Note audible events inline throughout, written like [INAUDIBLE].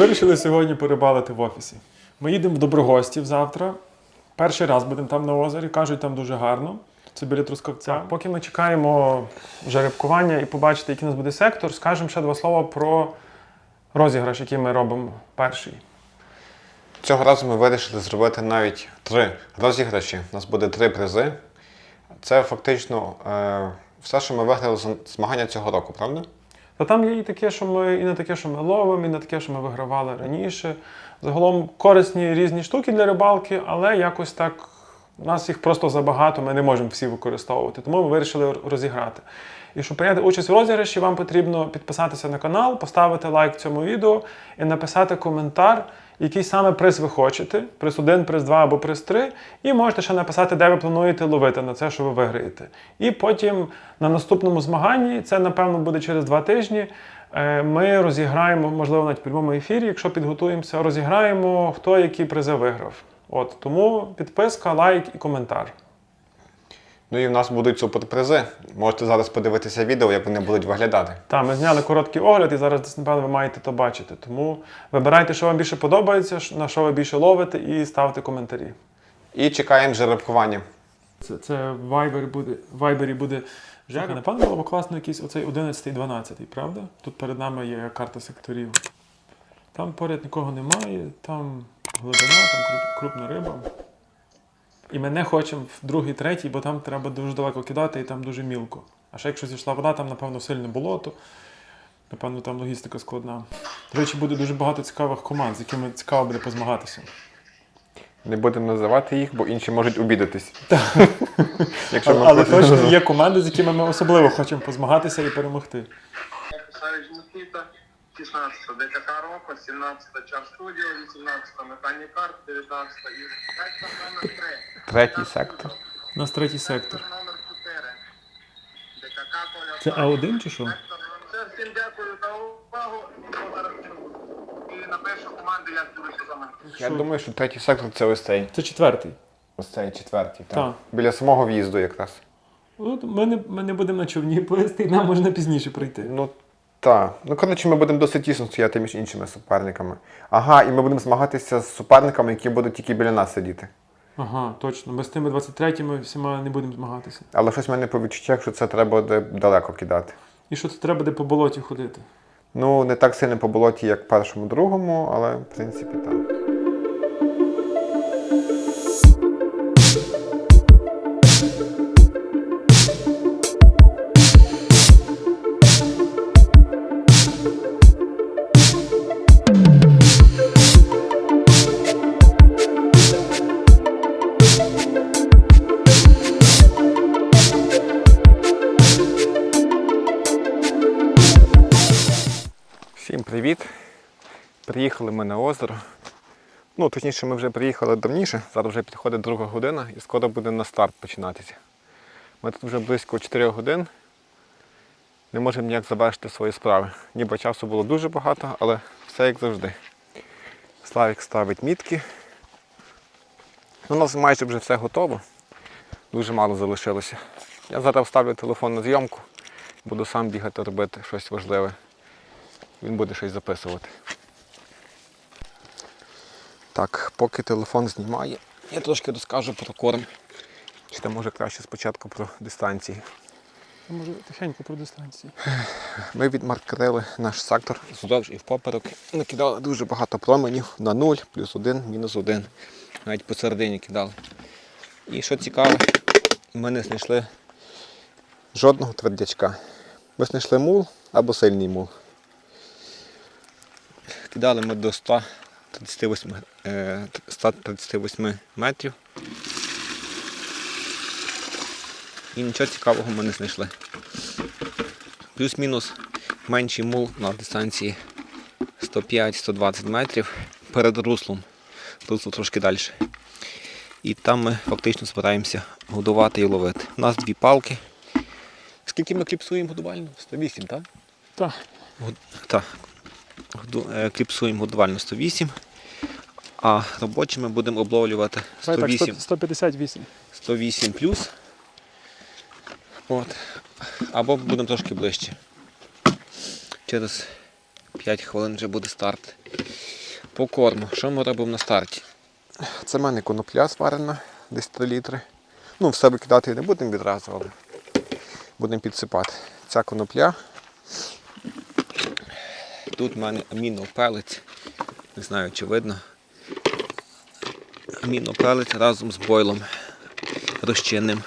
Вирішили сьогодні порибалити в офісі. Ми їдемо в Доброгостів завтра. Перший раз будемо там на озері. Кажуть, там дуже гарно. Це біля Трускавця. Поки ми чекаємо жеребкування і побачити, який у нас буде сектор, скажемо ще два слова про розіграш, який ми робимо перший. Цього разу ми вирішили зробити навіть три розіграші. У нас буде три призи. Це фактично е, все, що ми виграли з змагання цього року, правда? Та там є і таке, що ми і не таке, що ми ловимо, і не таке, що ми вигравали раніше. Загалом корисні різні штуки для рибалки, але якось так у нас їх просто забагато, ми не можемо всі використовувати. Тому ми вирішили розіграти. І щоб прийняти участь в розіграші, вам потрібно підписатися на канал, поставити лайк цьому відео і написати коментар, який саме приз ви хочете: приз 1, приз 2 або приз 3. І можете ще написати, де ви плануєте ловити на це, що ви виграєте. І потім на наступному змаганні, це напевно буде через два тижні. е, Ми розіграємо, можливо, навіть в прямому ефірі, якщо підготуємося, розіграємо, хто які призи виграв. От тому підписка, лайк і коментар. Ну і в нас будуть суперпризи. Можете зараз подивитися відео, як вони будуть виглядати. Так, ми зняли короткий огляд, і зараз напевно, ви маєте то бачити. Тому вибирайте, що вам більше подобається, на що ви більше ловите, і ставте коментарі. І чекаємо жеребкування. Це, це в Viber буде, в Viber буде Жека. Напевно, було б класно якийсь оцей 11 і 12, правда? Тут перед нами є карта секторів. Там поряд нікого немає, там глибина, там крупна риба. І ми не хочемо в другий, третій, бо там треба дуже далеко кидати і там дуже мілко. А ще якщо зійшла вода, там, напевно, сильне болото. Напевно, там логістика складна. До речі, буде дуже багато цікавих команд, з якими цікаво буде позмагатися. Не будемо називати їх, бо інші можуть обідатись. [LAUGHS] Якщо ми Але хочемо- точно є команди, з якими ми особливо хочемо позмагатися і перемогти. Писач Микита, 16 ДКК Роко, 17 час студіо, 18 Механікарт, 19 і сектор номер 3. Третій сектор. У нас третій сектор. номер 4. ДКК Коля. Це А1 чи що? Все, всім дякую за увагу. І напишу команди, як будуть за мене. Я думаю, що третій сектор це ось цей. Це четвертий. Ось цей четвертий. Так. Так. Біля самого в'їзду якраз. От ми не, ми не будемо на човні плисти, і нам можна пізніше прийти. Ну так. Ну, коротше, ми будемо досить тісно стояти між іншими суперниками. Ага, і ми будемо змагатися з суперниками, які будуть тільки біля нас сидіти. Ага, точно. Ми з тими 23-ми всіма не будемо змагатися. Але щось в мене по відчуттях, що це треба буде далеко кидати. І що це треба буде по болоті ходити? Ну, не так сильно по болоті, як першому, другому, але в принципі так. Привіт! Приїхали ми на озеро. Ну, точніше, ми вже приїхали давніше, зараз вже підходить друга година і скоро буде на старт починатися. Ми тут вже близько 4 годин. Не можемо ніяк завершити свої справи. Ніби часу було дуже багато, але все як завжди. Славік ставить мітки. Ну, У нас майже вже все готово. Дуже мало залишилося. Я зараз ставлю телефон на зйомку, буду сам бігати робити щось важливе він буде щось записувати. Так, поки телефон знімає, я трошки розкажу про корм. Чи там може краще спочатку про дистанції. А може тихенько про дистанції. Ми відмаркерили наш сектор вздовж і впоперек. Накидали дуже багато променів на 0, плюс 1, мінус 1. Навіть посередині кидали. І що цікаве, ми не знайшли жодного твердячка. Ми знайшли мул або сильний мул. Кидали ми до 138, е, 138 метрів. І нічого цікавого ми не знайшли. Плюс-мінус менший мул на дистанції 105-120 метрів перед руслом. Русло трошки далі. І там ми фактично збираємося годувати і ловити. У нас дві палки. Скільки ми кліпсуємо годувально? 108, так? Так. Так. Е, Кліпсуємо годувально 108, а робочими будемо обловлювати 108, 158. 108 плюс. От. Або будемо трошки ближче. Через 5 хвилин вже буде старт. По корму. Що ми робимо на старті? Це в мене конопля зварена, десь 3 літри. Ну, все викидати не будемо відразу, але будемо підсипати. Ця конопля. Тут в мене амінопелець. Не знаю, чи видно. Амінопелець разом з бойлом розчинним.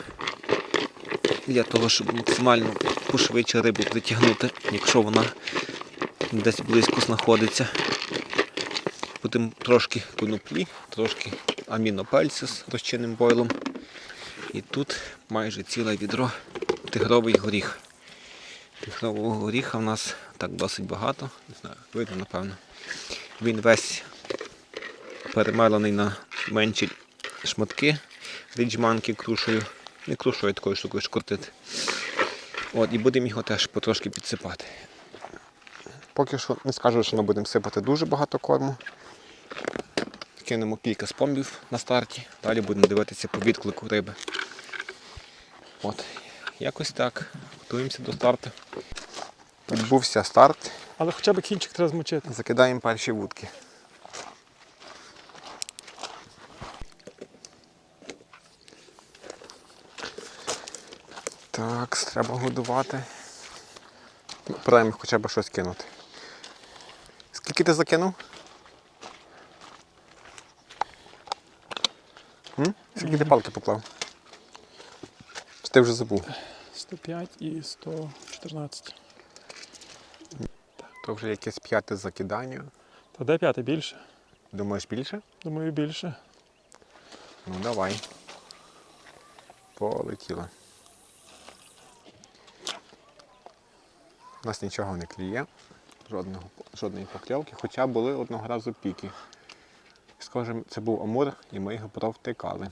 Для того, щоб максимально пошвидше рибу притягнути, якщо вона десь близько знаходиться. Будемо трошки коноплі, трошки амінопельцю з розчинним бойлом. І тут майже ціле відро тигровий горіх. Тигрового горіха в нас так досить багато, не знаю, видно напевно. Він весь перемелений на менші шматки ріджманки крушою. Не крушою такою штукою шкуртити. От, і будемо його теж потрошки підсипати. Поки що не скажу, що ми будемо сипати дуже багато корму. Кинемо кілька спомбів на старті, далі будемо дивитися по відклику риби. От, якось так. Готуємося до старту. Відбувся старт. Але хоча б кінчик треба змочити. Закидаємо перші вудки. Так, треба годувати. Принаймні хоча б щось кинути. Скільки ти закинув? М? Скільки ти палки поклав? Чи ти вже забув? 105 і 114. То вже якесь п'яте закидання. Та де п'яте більше? Думаєш більше? Думаю, більше. Ну давай. Полетіло. У нас нічого не кліє, жодного, жодної покльовки, хоча були одного разу піки. Схоже, це був амур, і ми його провтикали.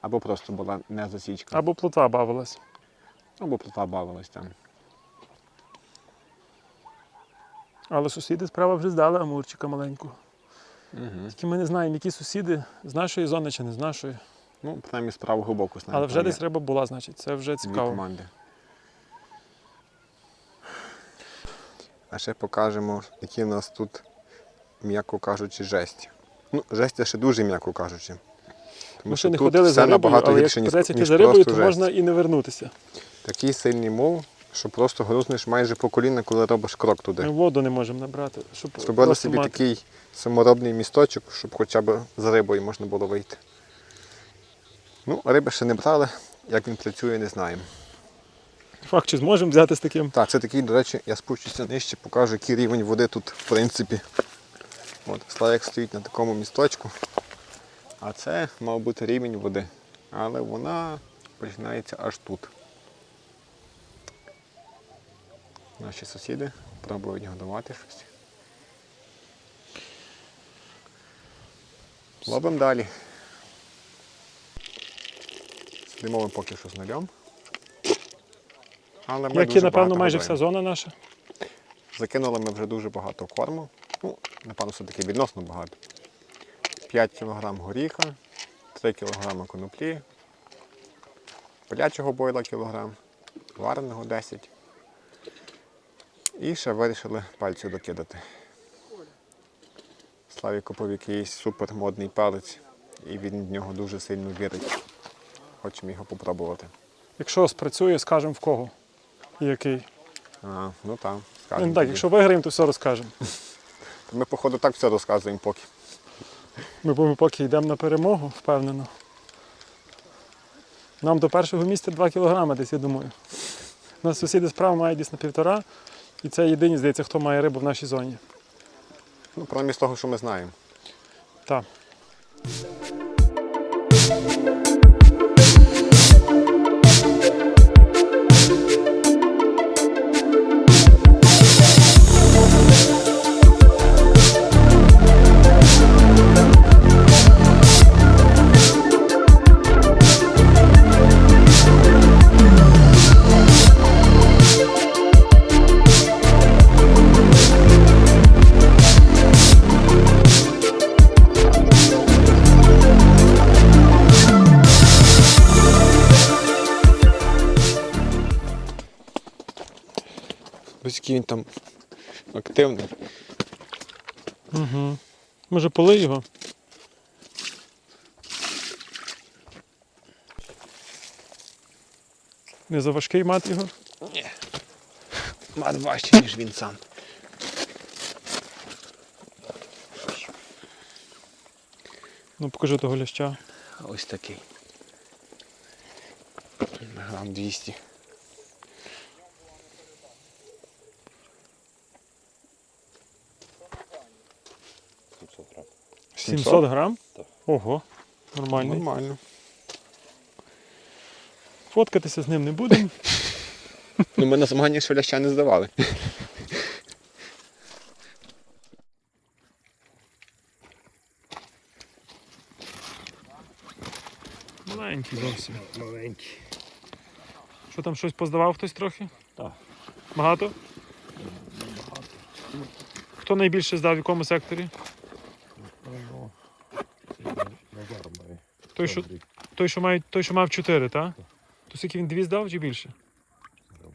Або просто була не засічка, Або плотва бавилась. або плота бавилась там. Але сусіди справа вже здали амурчика маленького. Угу. Тільки ми не знаємо, які сусіди з нашої зони чи не з нашої. Ну, принаймні з правого боку знаємо. Але вже десь риба була, значить, це вже дві цікаво. команди. А ще покажемо, які в нас тут, м'яко кажучи, жесті. Ну, жесті ще дуже м'яко кажучи. Тому Ми що ще не ходили все за рибою, але гірше, як ніж, йти ніж за рибою, то жесть. можна і не вернутися. Такий сильний мов, що просто грузнеш майже по коліна, коли робиш крок туди. Ми воду не можемо набрати. Щоб Зробили собі мати. такий саморобний місточок, щоб хоча б з рибою можна було вийти. Ну, риби ще не брали, як він працює, не знаємо. Факт, чи зможемо взяти з таким. Так, це такий, до речі, я спущуся нижче, покажу, який рівень води тут, в принципі. От, Славик стоїть на такому місточку. А це мав бути рівень води. Але вона починається аж тут. Наші сусіди пробують годувати щось. Ловимо далі. Сидимо ми поки що з нульом. Але ми Як і, напевно, майже вся зона наша. Закинули ми вже дуже багато корму. Ну, напевно, все-таки відносно багато. 5 кг горіха, 3 кг коноплі, полячого бойла кілограм, вареного 10. І ще вирішили пальцю докидати. Славі купив якийсь супермодний палець, і він в нього дуже сильно вірить. Хочемо його попробувати. Якщо спрацює, скажемо в кого і який. А, ну Ну, так, якщо виграємо, то все розкажемо. [LAUGHS] Ми, походу, так все розказуємо поки. Ми, ми поки йдемо на перемогу, впевнено. Нам до першого місця 2 кілограми десь, я думаю. У нас сусіди справа мають десь на півтора, і це єдині, здається, хто має рибу в нашій зоні. Ну, принаймні з того, що ми знаємо. Так. Там активний. Угу. Може, полий його? Не заважкий мат його? Ні. Мат важче, ніж він сам. Ну, покажи того ляща. Ось такий. Грам 200. Сімсот грам. 700 грам? Так. Ого, нормальний. Нормально. Фоткатися з ним не будемо. [LAUGHS] Ну ми на змагання ще ляща не здавали. Маленький зовсім. Маленький. Що там щось поздавав хтось трохи? Так. Багато? Хто найбільше здав в якому секторі? Ну, Назар має. Той, що, той, що, має, той, що мав 4, так? То скільки він дві здав чи більше? скажу.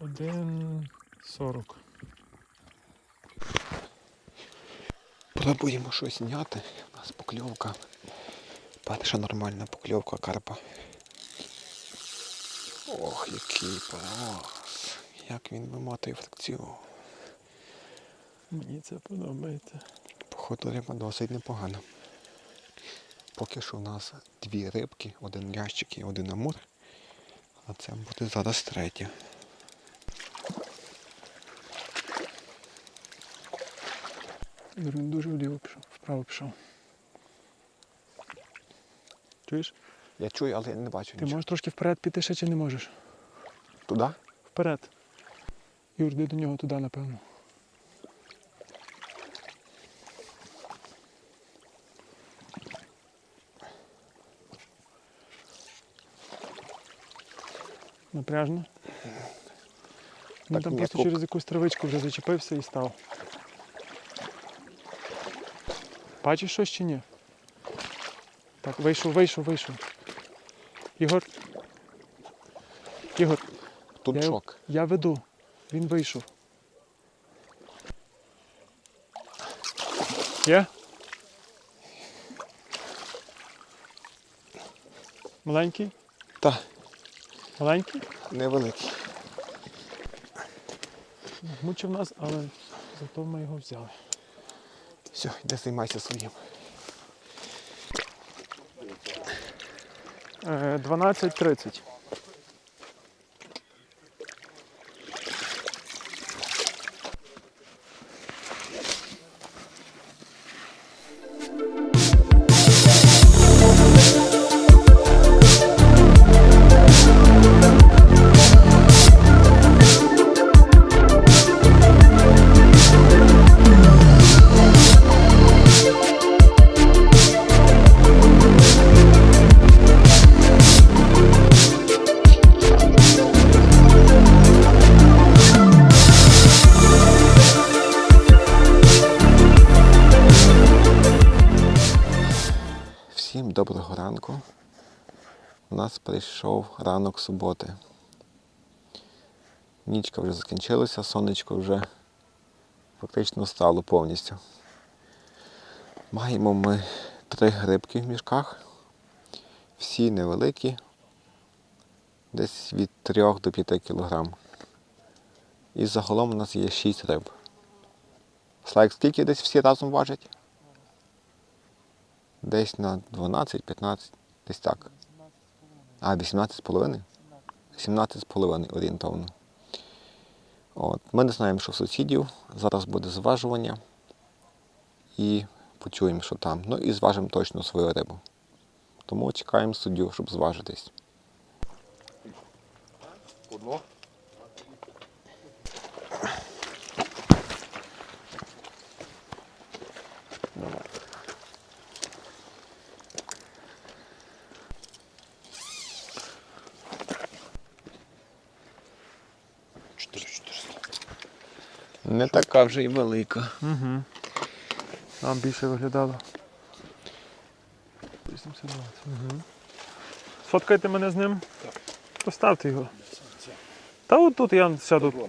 1,40. Пробуємо щось зняти. У нас покльовка. Перша нормальна покльовка карпа. Ох, який парос. Як він вимотує фракцію. Мені це подобається. Походу риба досить непогана. Поки що у нас дві рибки, один лящик і один амур. А це буде зараз третя. Він дуже вліво пішов, вправо пішов. Чуєш? Я чую, але я не бачу Ти нічого. можеш трошки вперед піти ще чи не можеш? Туди? Вперед. Юр, йди до нього туди, напевно. Напряжно. Він там просто через якусь травичку вже зачепився і став. Бачиш щось чи ні? Так, вийшов, вийшов, вийшов. Ігор. Ігор, Тут я, я веду. Він вийшов. Є? Маленький? Та, Маленький? невеликий. Мучив нас, але зато ми його взяли. Все, йди займайся своїм. Е, 12.30. ранку. У нас прийшов ранок суботи. Нічка вже закінчилася, сонечко вже фактично стало повністю. Маємо ми три грибки в мішках. Всі невеликі, десь від 3 до 5 кілограм. І загалом у нас є 6 риб. Слайк, скільки десь всі разом важать? Десь на 12-15, десь так. А, 18,5? 17,5 орієнтовно. От. Ми не знаємо, що в сусідів. Зараз буде зважування. І почуємо, що там. Ну і зважимо точно свою рибу. Тому чекаємо суддю, щоб зважитись. Одно? Не така вже й велика. Угу. Нам більше виглядало. 820. Угу. Сфоткайте мене з ним. Поставте його. Та от тут я сяду.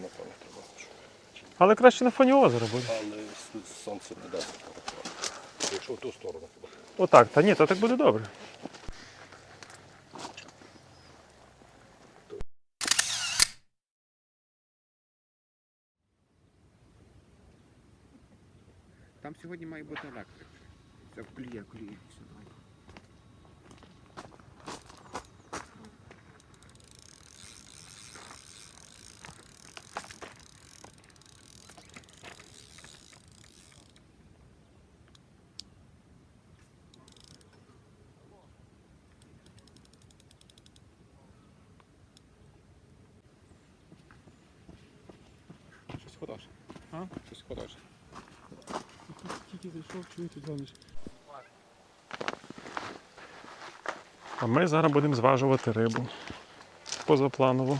Але краще на фоні озера буде. Але сонце не дасть. Якщо в ту сторону. Отак, та ні, то так буде добре. Там сьогодні має бути електрик. Це кліє, кліє. Щось хороше. А? Щось хороше. Тільки зайшов, чуєте, дзвониш. А ми зараз будемо зважувати рибу. Позапланово.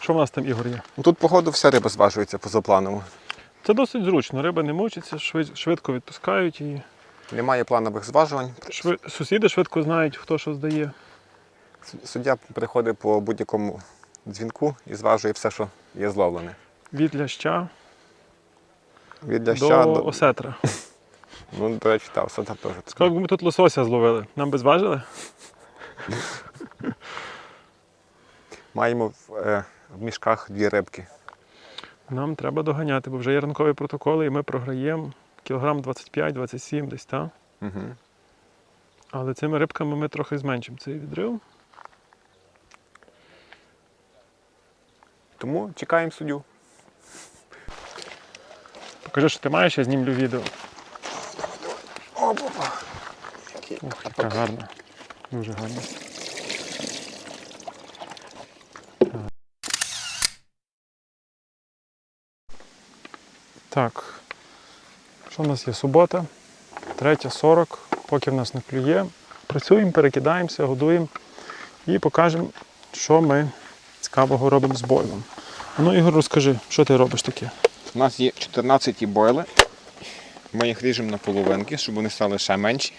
Що в нас там, Ігор, є? Ну, Тут, походу, вся риба зважується позапланово. Це досить зручно. Риба не мучиться, швидко відпускають її. Немає планових зважувань. Шви- Сусіди швидко знають, хто що здає. Суддя приходить по будь-якому дзвінку і зважує все, що є зловлене. Від ляща Від до ляща до, осетра. [LAUGHS] ну, до речі, так, все так теж. Скільки б ми тут лосося зловили? Нам би зважили? [LAUGHS] Маємо в, е, в мішках дві рибки. Нам треба доганяти, бо вже є ранкові протоколи, і ми програємо кілограм 25-27 десь, так? Угу. Але цими рибками ми трохи зменшимо цей відрив. Тому чекаємо суддю. Покажи, що ти маєш, я знімлю відео. Ох, яка гарна. Дуже гарна. Так. Що в нас є? Субота, 3.40, поки в нас не клює. Працюємо, перекидаємося, годуємо і покажемо, що ми цікавого робимо з бойлом. Ну, Ігор, розкажи, що ти робиш таке? У нас є 14 бойли. Ми їх ріжемо на половинки, щоб вони стали ще менші.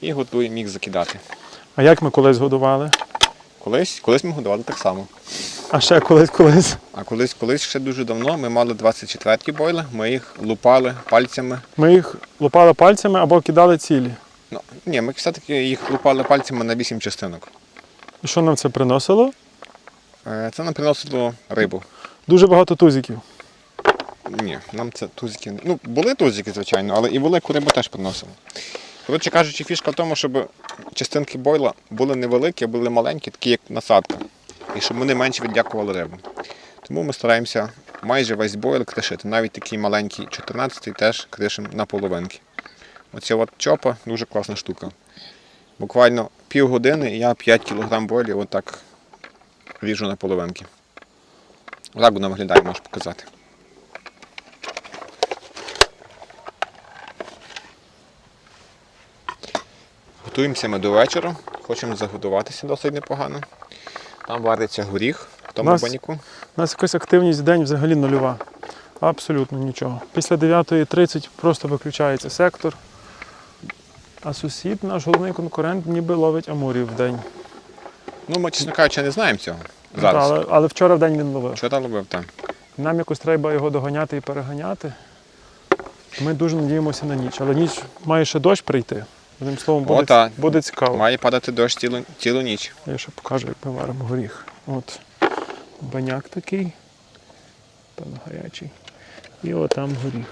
І готуємо їх закидати. А як ми колись годували? Колись, колись ми годували так само. А ще колись колись. А колись, колись ще дуже давно ми мали 24 бойли, ми їх лупали пальцями. Ми їх лопали пальцями або кидали цілі. Ну, ні, ми все-таки їх лупали пальцями на 8 частинок. І що нам це приносило? Е, Це нам приносило рибу. Дуже багато тузиків. Ні, нам це тузики. Ну, були тузики, звичайно, але і велику рибу теж приносили. Коротше кажучи, фішка в тому, щоб частинки бойла були невеликі, а були маленькі, такі як насадка. І щоб вони менше віддякували рибу. Тому ми стараємося майже весь бойл кришити. Навіть такий маленький 14-й теж кришимо на половинки. Оця от чопа дуже класна штука. Буквально півгодини і я 5 кг бойлів отак ріжу на половинки. Так воно виглядає, можу показати. Готуємося ми до вечора. Хочемо заготуватися досить непогано. Там вариться горіх в тому Нас- баніку. У нас якась активність в день взагалі нульова. Абсолютно нічого. Після 9.30 просто виключається сектор. А сусід, наш головний конкурент, ніби ловить амурів в день. Ну, ми, чесно кажучи, не знаємо цього зараз. Але, але вчора в день він ловив. Там робив там? Нам якось треба його доганяти і переганяти. Ми дуже надіємося на ніч. Але ніч має ще дощ прийти. Одним словом, буде, О, так. буде цікаво. Має падати дощ цілу, цілу ніч. Я ще покажу, як ми варимо горіх. От баняк такий, певно гарячий. І отам горіх.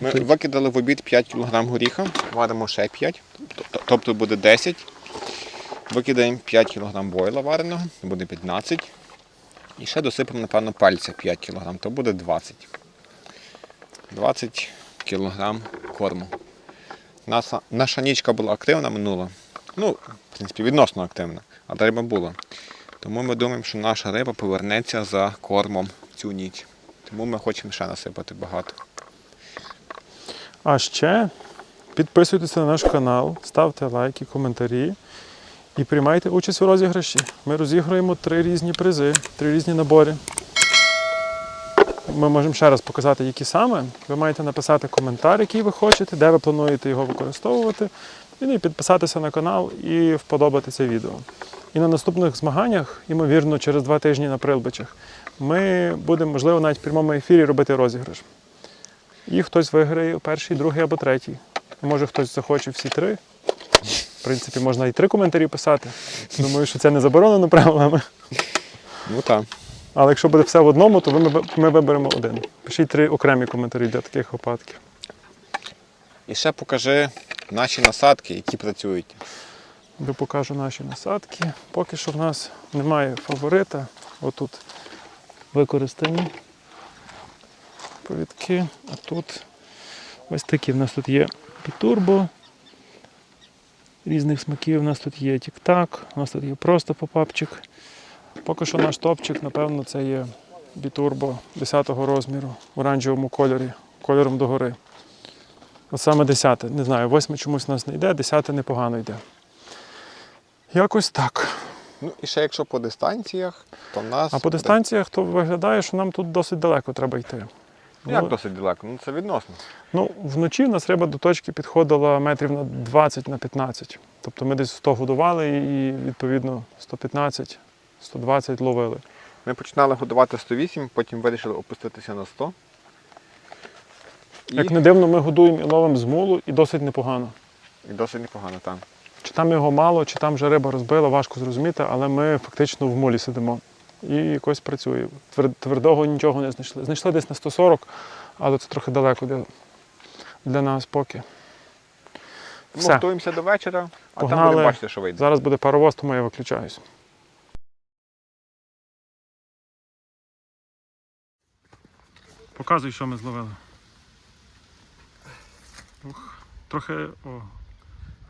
Ми викидали в обід 5 кг горіха, варимо ще 5, тобто- тобто буде 10. Викидаємо 5 кг бойла вареного, буде 15. І ще досипемо, напевно, пальця 5 кг, то буде 20. 20 кг корму. Наша, наша нічка була активна минула. Ну, в принципі, відносно активна, але риба була. Тому ми думаємо, що наша риба повернеться за кормом цю ніч. Тому ми хочемо ще насипати багато. А ще підписуйтесь на наш канал, ставте лайки, коментарі і приймайте участь у розіграші. Ми розіграємо три різні призи, три різні набори. Ми можемо ще раз показати, які саме. Ви маєте написати коментар, який ви хочете, де ви плануєте його використовувати, і ну, підписатися на канал і вподобати це відео. І на наступних змаганнях, ймовірно, через два тижні на Прилбичах, ми будемо, можливо, навіть в прямому ефірі робити розіграш. І хтось виграє перший, другий або третій. Може, хтось захоче всі три. В принципі, можна і три коментарі писати. Думаю, що це не заборонено правилами. Ну так. Але якщо буде все в одному, то ми, ми виберемо один. Пишіть три окремі коментарі для таких випадків. І ще покажи наші насадки, які працюють. Я покажу наші насадки. Поки що в нас немає фаворита. Отут використані повідки. А тут ось такі. В нас тут є бітурбо різних смаків. У нас тут є тік-так, у нас тут є просто попапчик. Поки що наш топчик, напевно, це є бітурбо 10-го розміру в оранжевому кольорі, кольором догори. От саме 10. Не знаю, 8 чомусь у нас не йде, 10 непогано йде. Якось так. Ну і ще якщо по дистанціях, то в нас. А по дистанціях то виглядає, що нам тут досить далеко треба йти. Як Ну, досить далеко? Ну це відносно. Ну, вночі в нас риба до точки підходила метрів на 20 на 15. Тобто ми десь 100 годували і відповідно 115, 120 ловили. Ми починали годувати 108, потім вирішили опуститися на 100. І, Як не дивно, ми годуємо і ловимо з мулу і досить непогано. і досить непогано там. Чи там його мало, чи там вже риба розбила, важко зрозуміти, але ми фактично в мулі сидимо. І якось працює. Твердого нічого не знайшли. Знайшли десь на 140, але це трохи далеко для, для нас поки. Готуємося до вечора, а там Погнали. будемо бачити, що вийде. Зараз буде паровоз, тому я виключаюсь. Показуй, що ми зловили. Ух, трохи о,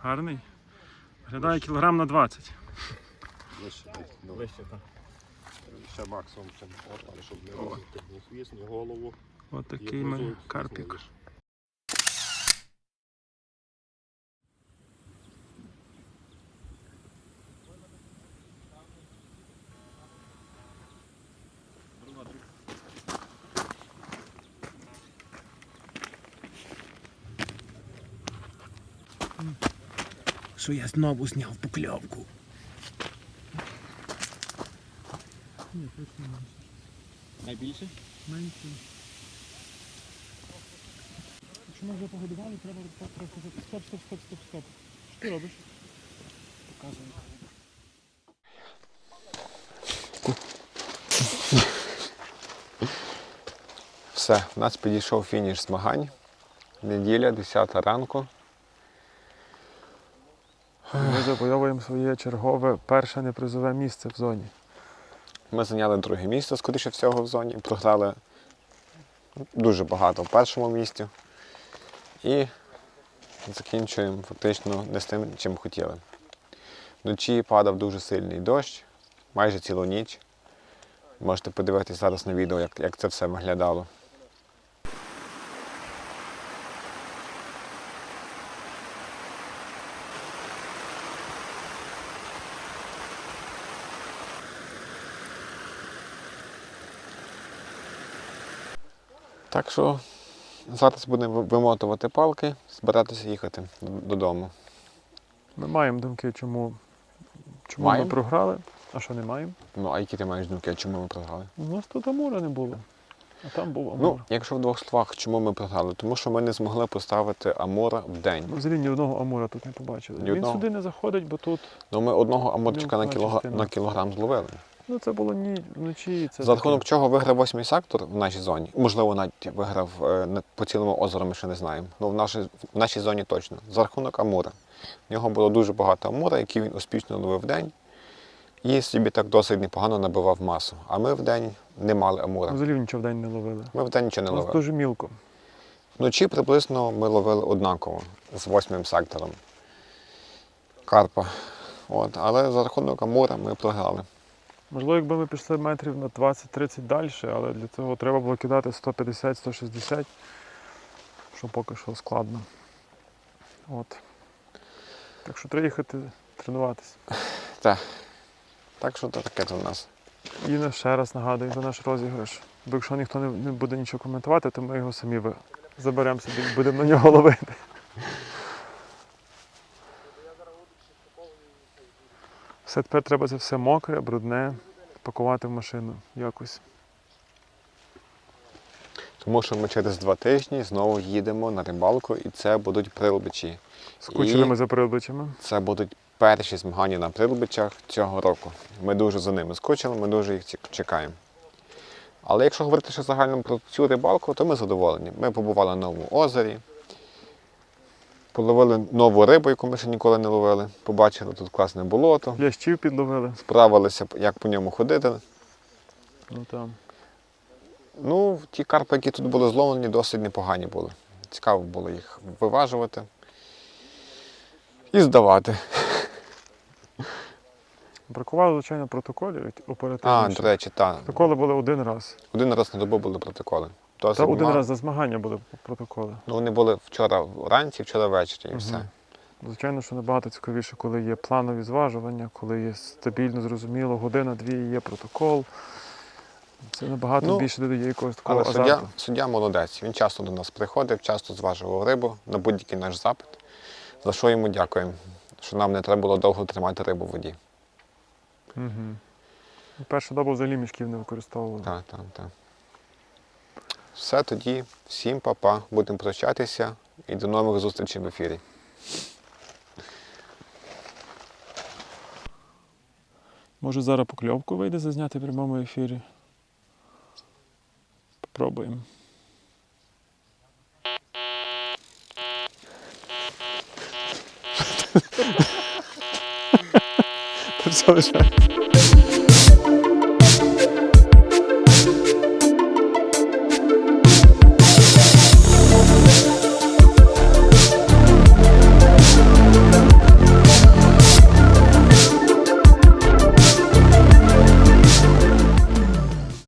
гарний. Виглядає кілограм на 20. Вище, ну, вище, так. Ще максимум цим, але щоб не ні хвіст, ні голову. Отакий і ми карпік. Що я знову зняв покльовку. Найбільше? Менше. Якщо ми вже погодували, треба трохи. Стоп, стоп, стоп, стоп, стоп. Що ти робиш? Показую. Все, у нас підійшов фініш змагань. Неділя, 10 ранку. Ми завойовуємо своє чергове перше непризове місце в зоні. Ми зайняли друге місце, скоріше всього, в зоні. Програли дуже багато в першому місці. І закінчуємо фактично не з тим, чим хотіли. Вночі падав дуже сильний дощ, майже цілу ніч. Можете подивитися зараз на відео, як, як це все виглядало. Так що зараз будемо вимотувати палки, збиратися їхати додому. Ми маємо думки, чому, чому Маємо? ми програли, а що не маємо. Ну, а які ти маєш думки, чому ми програли? У нас тут Амура не було. А там був Амур. Ну, якщо в двох словах, чому ми програли? Тому що ми не змогли поставити Амура в день. Ми взагалі ні одного Амура тут не побачили. Ні Він одного? сюди не заходить, бо тут Ну, ми одного амурчика на, частина. на кілограм зловили. Ну, це було ні вночі. Це За рахунок чого виграв восьмий сектор в нашій зоні. Можливо, навіть виграв е, по цілому озеру, ми ще не знаємо. Ну, в нашій, в нашій зоні точно. За рахунок Амура. В нього було дуже багато Амура, який він успішно ловив в день. І собі так досить непогано набивав масу. А ми в день не мали Амура. Взагалі нічого в день не ловили. Ми в день нічого не нас ловили. дуже мілко. Вночі приблизно ми ловили однаково з восьмим сектором карпа. От, але за рахунок Амура ми програли. Можливо, якби ми пішли метрів на 20-30 далі, але для цього треба було кидати 150-160, що поки що складно. От. Так що треба їхати тренуватися. Так що то таке то в нас. І ще раз нагадую за наш розіграш. Бо якщо ніхто не, буде нічого коментувати, то ми його самі заберемо собі, будемо на нього ловити. Все тепер треба це все мокре, брудне, пакувати в машину якось. Тому що ми через два тижні знову їдемо на рибалку, і це будуть прилбичі. Скучили ми за прилбичами. Це будуть перші змагання на прилбичах цього року. Ми дуже за ними скучили, ми дуже їх чекаємо. Але якщо говорити ще загально про цю рибалку, то ми задоволені. Ми побували на новому озері, половили нову рибу, яку ми ще ніколи не ловили. Побачили тут класне болото, Лящів підловили. справилися, як по ньому ходити. Ну там. Ну, ті карпи, які тут були зловлені, досить непогані були. Цікаво було їх виважувати і здавати. Бракувало, звичайно, протоколів А, до речі, так. Протоколи були один раз. Один раз на добу були протоколи. Досить Та один раз за змагання були протоколи. Ну, вони були вчора вранці, вчора ввечері і все. Звичайно, що набагато цікавіше, коли є планові зважування, коли є стабільно, зрозуміло, година-дві є протокол. Це набагато Ну, більше додає якогось такого Але суддя, суддя молодець. Він часто до нас приходив, часто зважував рибу на будь-який наш запит. За що йому дякуємо, що нам не треба було довго тримати рибу в воді. Угу. Першу добу взагалі мішків не використовували. Так, так, так. Все тоді, всім па-па, будемо прощатися і до нових зустрічей в ефірі. Може зараз покльовку вийде зазняти в прямому ефірі. Попробуємо. [LAUGHS] [LAUGHS] Все лише.